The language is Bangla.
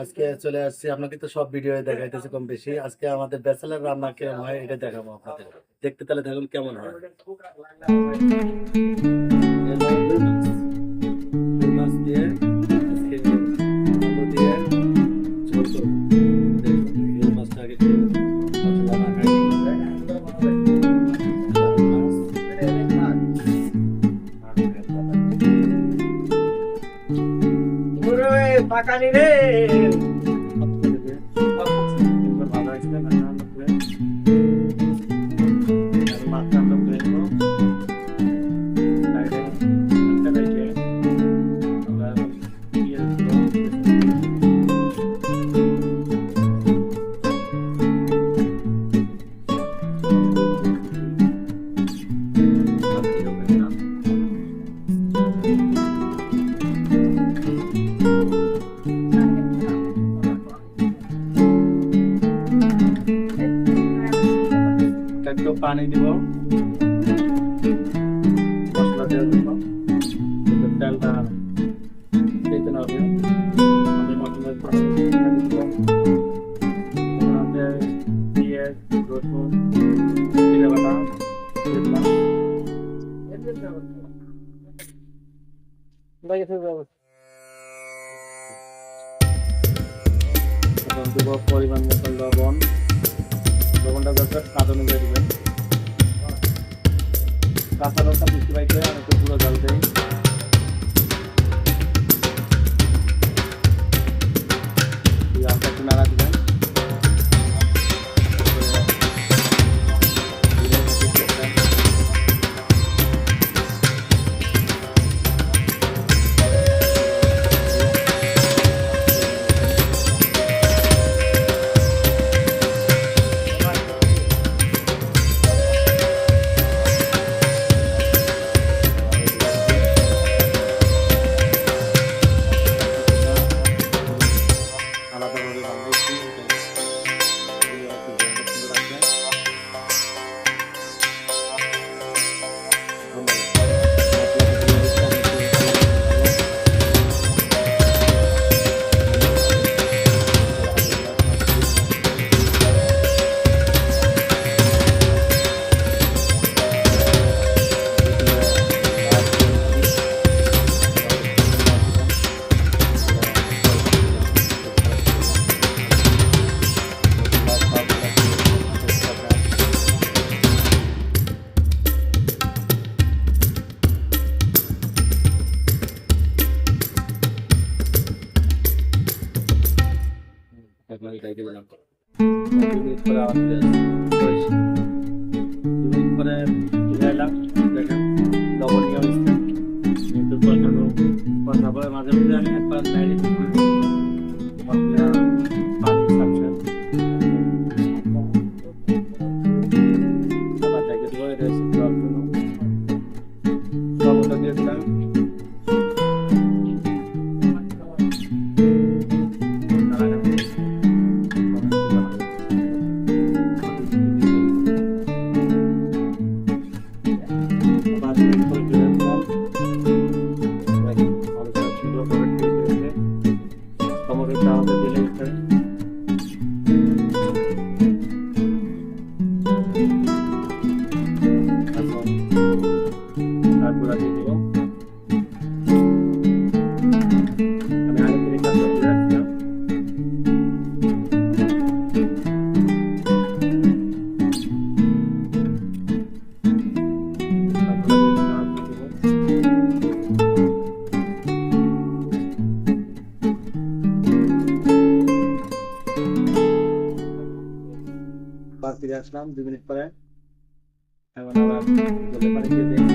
আজকে চলে আসছি আপনাকে তো সব ভিডিও দেখাইতেছি কম বেশি। আজকে আমাদের ব্যাচেলার রান্না কেমন হয় এটা দেখাবো আপনাদের। দেখতে তাহলে দেখুন কেমন হয়। pacaniré একটু পানি দিব। মশলা দিয়ে দেবো। তেলটা দিতে হবে। আমি পরিমাণ মতো লবণ। লবণটা দরকার স্বাদ অনুযায়ী দিবেন কাঁচা লঙ্কা বেশি বাইকে আমি একটু একবার গাইতে দিলাম মিনিট পরে দুই মিনিট পরে ফিরে I'll be later. 가서 날 골라드리고 ফিরে আসলাম দুই মিনিট পরে এখন আবার জলের পানি দিয়ে